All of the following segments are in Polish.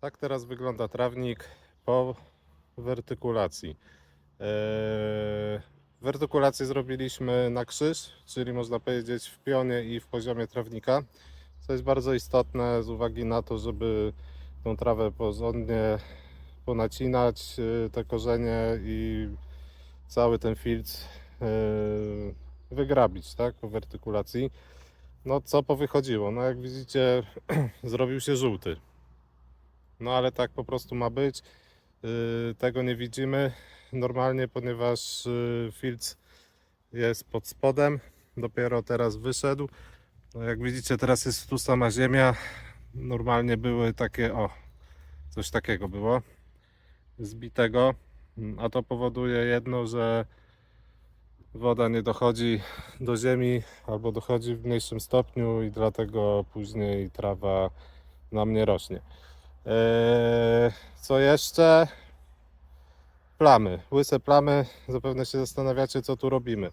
Tak teraz wygląda trawnik po wertykulacji. Eee, wertykulację zrobiliśmy na krzyż, czyli można powiedzieć w pionie i w poziomie trawnika, co jest bardzo istotne z uwagi na to, żeby tą trawę porządnie ponacinać, e, te korzenie i cały ten filtr e, wygrabić tak, po wertykulacji. No co powychodziło? No jak widzicie zrobił się żółty. No ale tak po prostu ma być. Yy, Tego nie widzimy normalnie, ponieważ yy, filc jest pod spodem. Dopiero teraz wyszedł. No jak widzicie, teraz jest tu sama ziemia. Normalnie były takie, o, coś takiego było zbitego. A to powoduje jedno, że woda nie dochodzi do ziemi albo dochodzi w mniejszym stopniu i dlatego później trawa nam nie rośnie. Eee, co jeszcze? Plamy, łyse plamy. Zapewne się zastanawiacie, co tu robimy.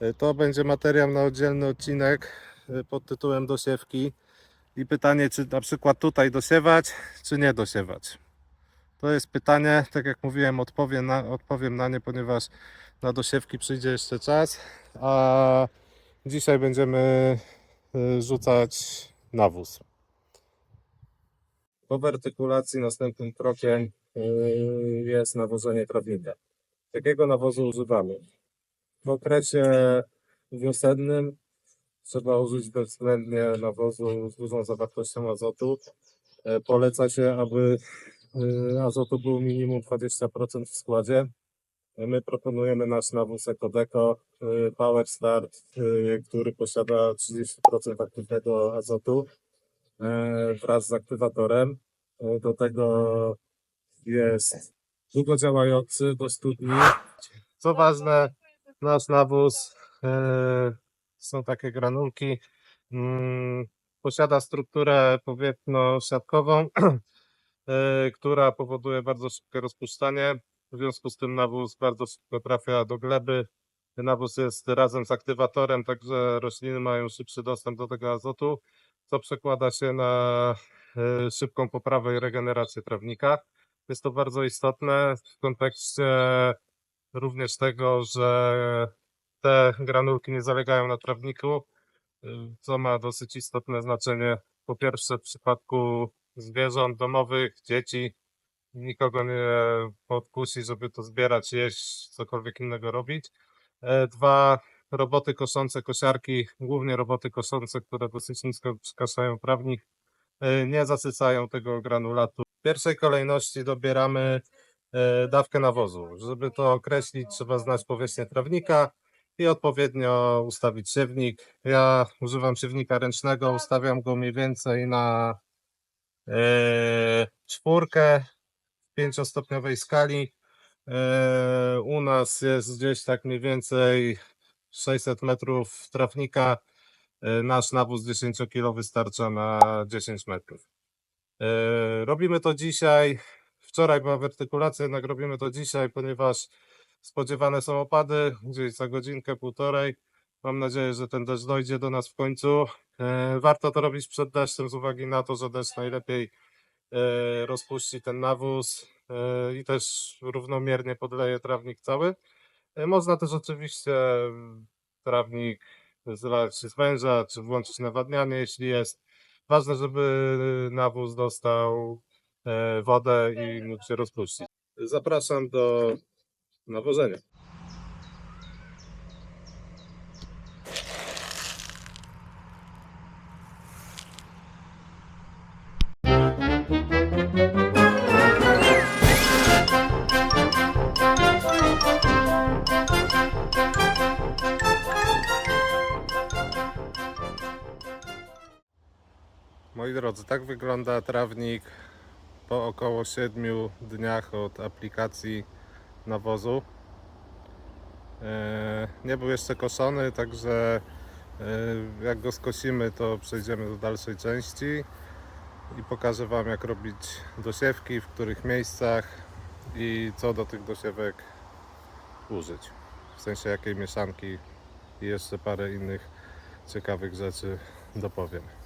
E, To będzie materiał na oddzielny odcinek e, pod tytułem dosiewki. I pytanie, czy na przykład tutaj dosiewać, czy nie dosiewać. To jest pytanie, tak jak mówiłem, odpowiem na, odpowiem na nie, ponieważ na dosiewki przyjdzie jeszcze czas. A dzisiaj będziemy e, rzucać nawóz. Po wertykulacji następnym krokiem yy, jest nawożenie trawnika. Jakiego nawozu używamy? W okresie wiosennym trzeba użyć bezwzględnie nawozu z dużą zawartością azotu. E, Poleca się, aby yy, azotu był minimum 20% w składzie. My proponujemy nasz nawóz EcoDeco yy, Power Start, który posiada 30% aktywnego azotu wraz z aktywatorem. E, Do tego jest długodziałający do 100 dni. Co ważne, nasz nawóz e, są takie granulki. Mm, Posiada strukturę powietrzno-siatkową, e, która powoduje bardzo szybkie rozpuszczanie. W związku z tym nawóz bardzo szybko trafia do gleby. Nawóz jest razem z aktywatorem, także rośliny mają szybszy dostęp do tego azotu co przekłada się na e, szybką poprawę i regenerację trawnika. Jest to bardzo istotne w kontekście również tego, że te granulki nie zalegają na trawniku, y, co ma dosyć istotne znaczenie po pierwsze w przypadku zwierząt domowych, dzieci. Nikogo nie podkusi, żeby to zbierać, jeść, cokolwiek innego robić. E, Dwa, roboty koszące, kosiarki, głównie roboty koszące, które dosyć nisko przykaszają trawnik, e, nie zasysają tego granulatu. W pierwszej kolejności dobieramy e, dawkę nawozu. Żeby to określić, trzeba znać powierzchnię trawnika i odpowiednio ustawić siewnik. Ja używam siewnika ręcznego, ustawiam go mniej więcej na e, czwórkę w pięciostopniowej skali. U nas jest gdzieś tak mniej więcej 600 metrów trafnika. E, Nasz nawóz 10 kg wystarcza na 10 metrów. E, Robimy to dzisiaj. Wczoraj była wertykulacja, jednak robimy to dzisiaj, ponieważ spodziewane są opady gdzieś za godzinkę, półtorej. Mam nadzieję, że ten deszcz dojdzie do nas w końcu. E, Warto to robić przed deszczem z uwagi na to, że deszcz najlepiej rozpuści ten nawóz i też równomiernie podleje trawnik cały. E, Można też oczywiście mm, trawnik zlać z węża, czy włączyć nawadnianie, jeśli jest. Ważne, żeby nawóz dostał e, wodę i mógł się rozpuścić. Zapraszam do nawożenia. Moi drodzy, tak wygląda trawnik po około 7 dniach od aplikacji nawozu. E, Nie był jeszcze koszony, także e, jak go skosimy, to przejdziemy do dalszej części i pokażę Wam, jak robić dosiewki, w których miejscach i co do tych dosiewek użyć. W sensie jakiej mieszanki i jeszcze parę innych ciekawych rzeczy dopowiem.